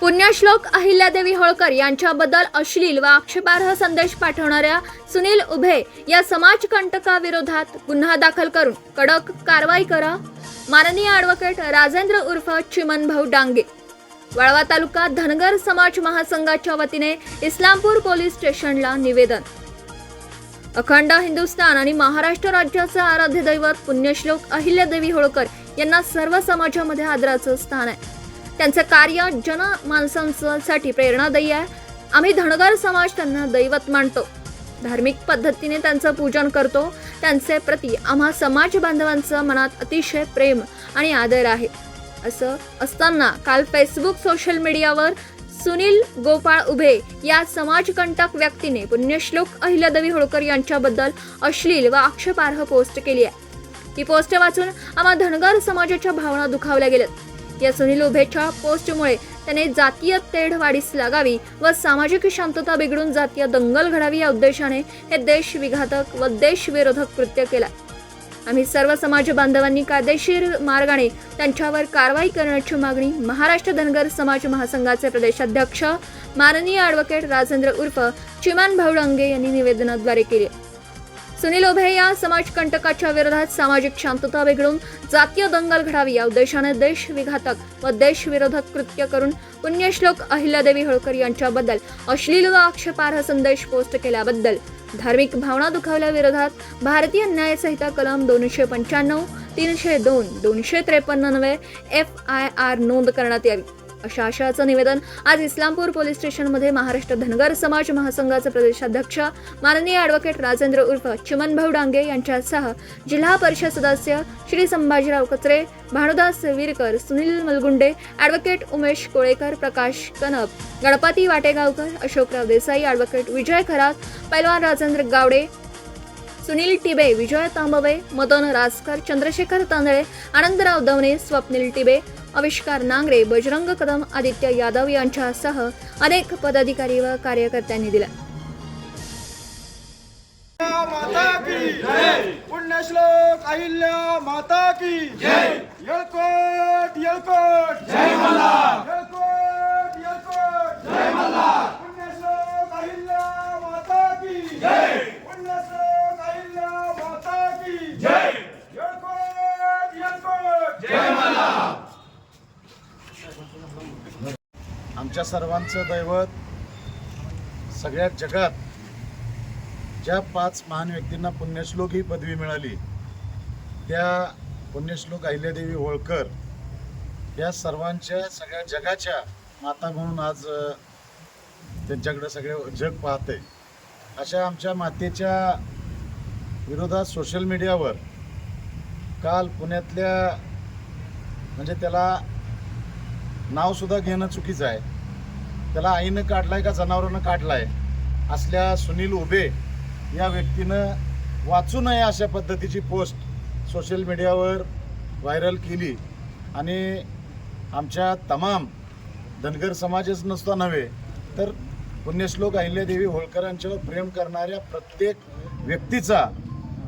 पुण्यश्लोक अहिल्यादेवी होळकर यांच्याबद्दल अश्लील व आक्षेपार्ह संदेश पाठवणाऱ्या सुनील उभे या समाजकंटकाविरोधात गुन्हा दाखल करून कडक कारवाई करा. माननीय ॲडव्होकेट राजेंद्र उर्फ चिमनभाऊ डांगे. वाळवा तालुका धनगर समाज महासंघाच्या वतीने इस्लामपूर पोलीस स्टेशनला निवेदन. अखंड हिंदुस्थान आणि महाराष्ट्र राज्याचे आराध्य दैवत पुण्यश्लोक अहिल्यादेवी होळकर यांना सर्व समाजामध्ये आदराचं स्थान आहे. त्यांचं कार्य जनमाणसांसाठी प्रेरणादायी आहे. आम्ही धनगर समाज त्यांना दैवत मानतो. धार्मिक पद्धतीने त्यांचं पूजन करतो. त्यांचे प्रती आम्हा समाज बांधवांचं मनात अतिशय प्रेम आणि आदर आहे. असं असताना काल फेसबुक सोशल मीडियावर सुनील गोपाळ उभे या समाजकंटक व्यक्तीने पुण्यश्लोक अहिल्यादेवी होळकर यांच्याबद्दल अश्लील व आक्षेपार्ह पोस्ट केली आहे. ही पोस्ट वाचून आम्हा धनगर समाजाच्या भावना दुखावल्या गेल्यात. या सुनील उभेच्या पोस्टमुळे त्याने जातीय तेढ वाढीस लागावी व सामाजिक शांतता बिघडून जातीय दंगल घडावी या उद्देशाने हे देश विघातक व देशविरोधक कृत्य केलं आम्ही सर्व समाज बांधवांनी कायदेशीर मार्गाने त्यांच्यावर कारवाई करण्याची मागणी महाराष्ट्र धनगर समाज महासंघाचे प्रदेशाध्यक्ष माननीय ॲडव्होकेट राजेंद्र उर्फ चिमान भाऊ यांनी निवेदनाद्वारे केली आहे. सुनील उभे या समाजकंटकाच्या विरोधात सामाजिक शांतता बिघडून जातीय दंगल घडावी या उद्देशाने देश विघातक व देशविरोधक कृत्य करून पुण्यश्लोक अहिल्यादेवी होळकर यांच्याबद्दल अश्लील व आक्षेपार्ह संदेश पोस्ट केल्याबद्दल धार्मिक भावना दुखावल्याविरोधात भारतीय न्याय संहिता कलम दोनशे पंच्याण्णव तीनशे दोन दोनशे त्रेपन्न नवे एफ आय आर नोंद करण्यात यावी. अशा आशयाचं निवेदन. आज इस्लामपूर पोलीस स्टेशनमध्ये महाराष्ट्र धनगर समाज महासंघाचे प्रदेशाध्यक्ष माननीय ॲडव्होकेट राजेंद्र उर्फ चिमनभाऊ डांगे यांच्यासह जिल्हा परिषद सदस्य श्री संभाजीराव कचरे भानुदास विरकर सुनील मलगुंडे ॲडव्होकेट उमेश कोळेकर प्रकाश कनप गणपती वाटेगावकर अशोकराव देसाई ॲडव्होकेट विजय खरात पैलवान राजेंद्र गावडे सुनील टिबे विजय तांबवे मदन रासकर चंद्रशेखर तांदळे आनंदराव दवणे स्वप्नील टिबे आविष्कार नांगरे बजरंग कदम आदित्य यादव यांच्यासह अनेक पदाधिकारी व कार्यकर्त्यांनी दिला माता की पुण्यश्लोक अहिल्या माता की जय. येळकोट येळकोट. जय मल्हार येळकोट येळकोट जय मल्हार पुण्यश्लोक अहिल्या माता की जय पुण्यश्लोक अहिल्या माता की जय येळकोट येळकोट जय आमच्या सर्वांचं दैवत सगळ्या जगात ज्या पाच महान व्यक्तींना पुण्यश्लोक ही पदवी मिळाली त्या पुण्यश्लोक अहिल्यादेवी होळकर या सर्वांच्या सगळ्या जगाच्या माता म्हणून आज त्यांच्याकडं त्यांच्याकडे सगळे जग पाहते. अशा आमच्या मातेच्या विरोधात सोशल मीडियावर काल पुण्यातल्या म्हणजे त्याला नावसुद्धा घेणं चुकीचं आहे. त्याला आईनं काढलाय का जनावरानं काढलाय असल्या सुनील उभे या व्यक्तीनं वाचू नये अशा पद्धतीची पोस्ट सोशल मीडियावर व्हायरल केली. आणि आमच्या तमाम धनगर समाजच नसता नव्हे तर पुण्यश्लोक अहिल्यादेवी होळकरांच्यावर प्रेम करणाऱ्या प्रत्येक व्यक्तीचा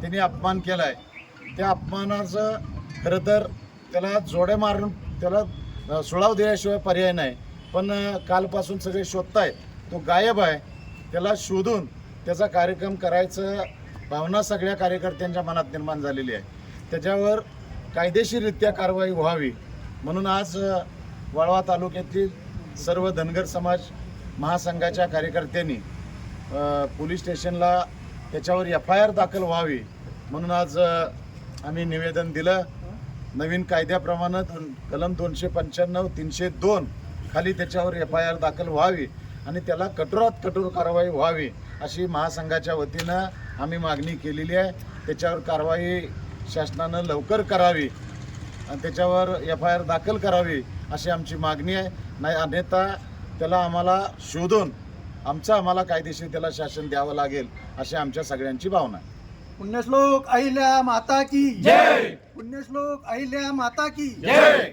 त्यांनी अपमान केला आहे त्या अपमानाचं खरं तर त्याला जोड्या मारून त्याला सुळाव दिल्याशिवाय पर्याय नाही. पण कालपासून सगळे शोधतायत. तो गायब आहे. त्याला शोधून त्याचा कार्यक्रम करायचं भावना सगळ्या कार्यकर्त्यांच्या मनात निर्माण झालेली आहे. त्याच्यावर कायदेशीररित्या कारवाई व्हावी. म्हणून आज वाळवा तालुक्यातील सर्व धनगर समाज महासंघाच्या कार्यकर्त्यांनी पोलीस स्टेशनला त्याच्यावर एफ आय आर दाखल व्हावी. म्हणून आज आम्ही निवेदन दिलं. नवीन कायद्याप्रमाणे कलम दोनशे पंच्याण्णव तीनशे दोन खाली त्याच्यावर एफ आय आर दाखल व्हावी आणि त्याला कठोरात कठोर कारवाई व्हावी अशी महासंघाच्या वतीनं आम्ही मागणी केलेली आहे. त्याच्यावर कारवाई शासनानं लवकर करावी आणि त्याच्यावर एफ आय आर दाखल करावी अशी आमची मागणी आहे. नाही अन्यथा त्याला आम्हाला शोधून आमचं आम्हाला कायदेशीर त्याला शासन द्यावं लागेल अशी आमच्या सगळ्यांची भावना आहे. पुण्यश्लोक अहिल्या माता की जय! पुण्यश्लोक अहिल्या माता की जय!